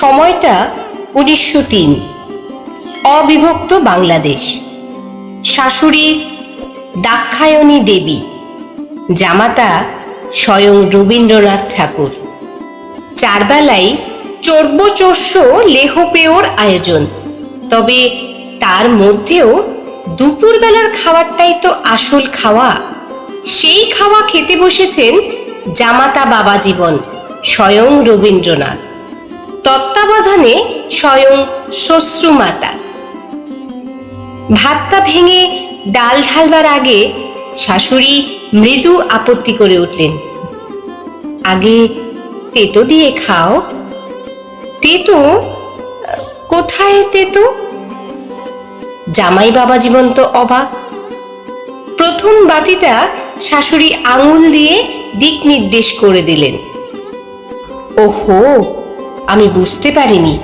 সময়টা উনিশশো তিন। অবিভক্ত বাংলাদেশ। শাশুড়ি দাক্ষায়ণী দেবী, জামাতা স্বয়ং রবীন্দ্রনাথ ঠাকুর। চারবেলায় চর্বচস্য লেহপেয়র আয়োজন। তবে তার মধ্যেও দুপুরবেলার খাবারটাই তো আসল খাওয়া। সেই খাওয়া খেতে বসেছেন জামাতা বাবা জীবন, স্বয়ং রবীন্দ্রনাথ। তত্ত্বাবধানে স্বয়ং শ্বশ্রুমাতা ভাতটা ভেঙে ডাল ঢালবার আগে শাশুড়ি মৃদু আপত্তি করে উঠলেন। আগে তেতো দিয়ে খাও। তেতো? কোথায় তেতো? জামাই বাবা জীবন তো অবাক। প্রথম বাটিটা শাশুড়ি আঙুল দিয়ে দিক নির্দেশ করে দিলেন। ওহো! আমি বুঝতে পারিনি।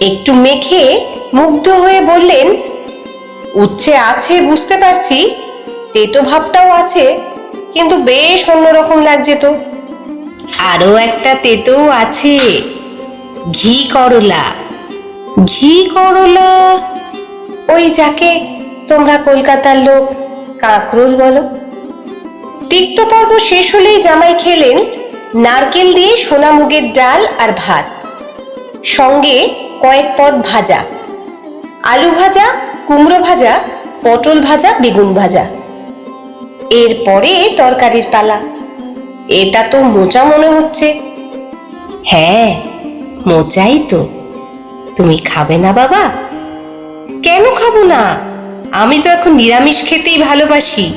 একটু মেখে মুগ্ধ হয়ে বললেন, উচ্ছে আছে, বুঝতে পারছি। তেতো ভাবটাও আছে, কিন্তু বেশ অন্যরকম লাগছে তো। আরও একটা তেতো আছে। ঘি করলা। ঘি করলা? ওই যাকে তোমরা কলকাতার লোক কাঁকরোল বলো? তিক্ত পর্ব শেষ হলেই জামাই খেলেন নারকেল দিয়ে সোনা মুগের ডাল আর ভাত। সঙ্গে কয়েক পদ ভাজা। আলু ভাজা, কুমড়ো ভাজা, পটল ভাজা, বেগুন ভাজা। এরপরে তরকারির পালা। এটা তো মোচা মনে হচ্ছে। হ্যাঁ মোচাই তো। তুমি খাবে না বাবা? কেন খাব না? আমি তো এখন নিরামিষ খেতেই ভালোবাসি।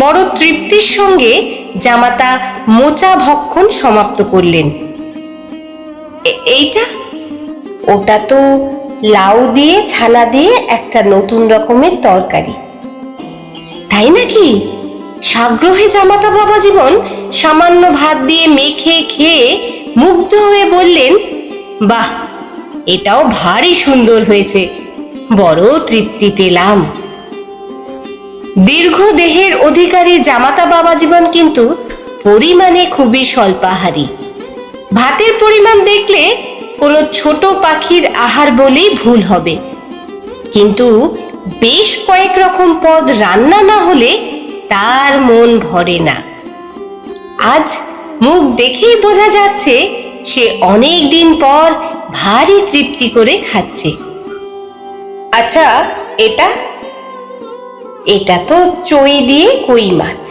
বড় তৃপ্তির সঙ্গে জামাতা মোচা ভক্ষণ সমাপ্ত করলেন। এইটা? ওটা তো লাউ দিয়ে, ছানা দিয়ে একটা নতুন রকমের তরকারি। তাই নাকি? সাগ্রহে জামাতা বাবা জীবন সামান্য ভাত দিয়ে মেখে খেয়ে মুগ্ধ হয়ে বললেন, বাহ, এটাও ভারী সুন্দর হয়েছে। বড় তৃপ্তি পেলাম। দীর্ঘ দেহের অধিকারী জামাতা বাবা জীবন কিন্তু পরিমাণে খুবই স্বল্পাহারী। ভাতের পরিমাণ দেখলে কোনো ছোট পাখির আহার বলেই ভুল হবে। কিন্তু বেশ কয়েক রকম পদ রান্না না হলে তার মন ভরে না। আজ মুখ দেখেই বোঝা যাচ্ছে সে অনেক দিন পর ভারী তৃপ্তি করে খাচ্ছে। আচ্ছা এটা? এটা তো চই দিয়ে কই মাছ?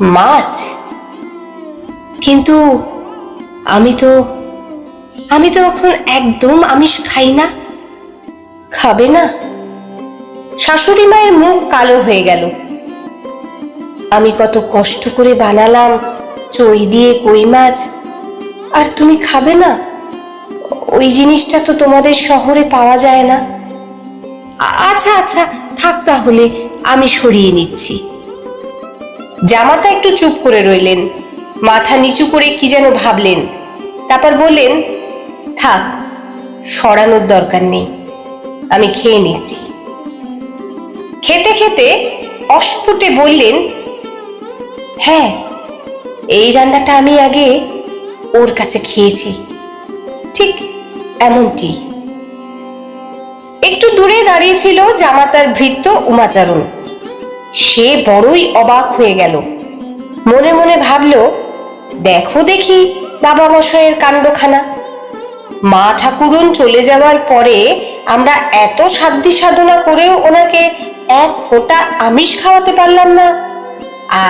মাছ? কিন্তু আমি তো আমি তো এখন একদম আমিষ খাই না। খাবে না? শাশুড়ি মায়ের মুখ কালো হয়ে গেল। আমি কত কষ্ট করে বানালাম চই দিয়ে কই মাছ। আর তুমি খাবে না? ওই জিনিসটা তো তোমাদের শহরে পাওয়া যায় না। আচ্ছা আচ্ছা থাক তাহলে, আমি সরিয়ে নিচ্ছি। জামাতা একটু চুপ করে রইলেন। মাথা নিচু করে কি যেন ভাবলেন। তারপর বললেন, থাক, সরানোর দরকার নেই, আমি খেয়ে নিচ্ছি। খেতে খেতে অস্ফুটে বললেন হ্যাঁ এই রান্নাটা আমি আগে ওর কাছে খেয়েছি, ঠিক এমনটি। একটু দূরে দাঁড়িয়েছিল জামাতার ভৃত্য উমাচারণ। সে বড়ই অবাক হয়ে গেল। মনে মনে ভাবল, দেখো দেখি বাবা মশাইয়ের কাণ্ডখানা। মা ঠাকুরন চলে যাওয়ার পরে আমরা এত সাধ্য সাধনা করেও ওনাকে এক ফোঁটা আমিষ খাওয়াতে পারলাম না।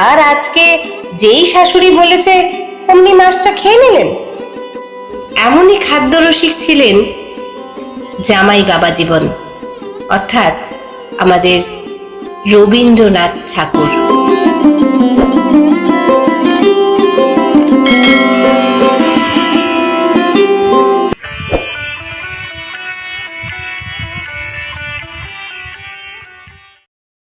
আর আজকে যেই শাশুড়ি বলেছে, অমনি মাছটা খেয়ে নিলেন? এমনই খাদ্যরসিক ছিলেন জামাই বাবা জীবন। অর্থাৎ আমাদের রবীন্দ্রনাথ ঠাকুর।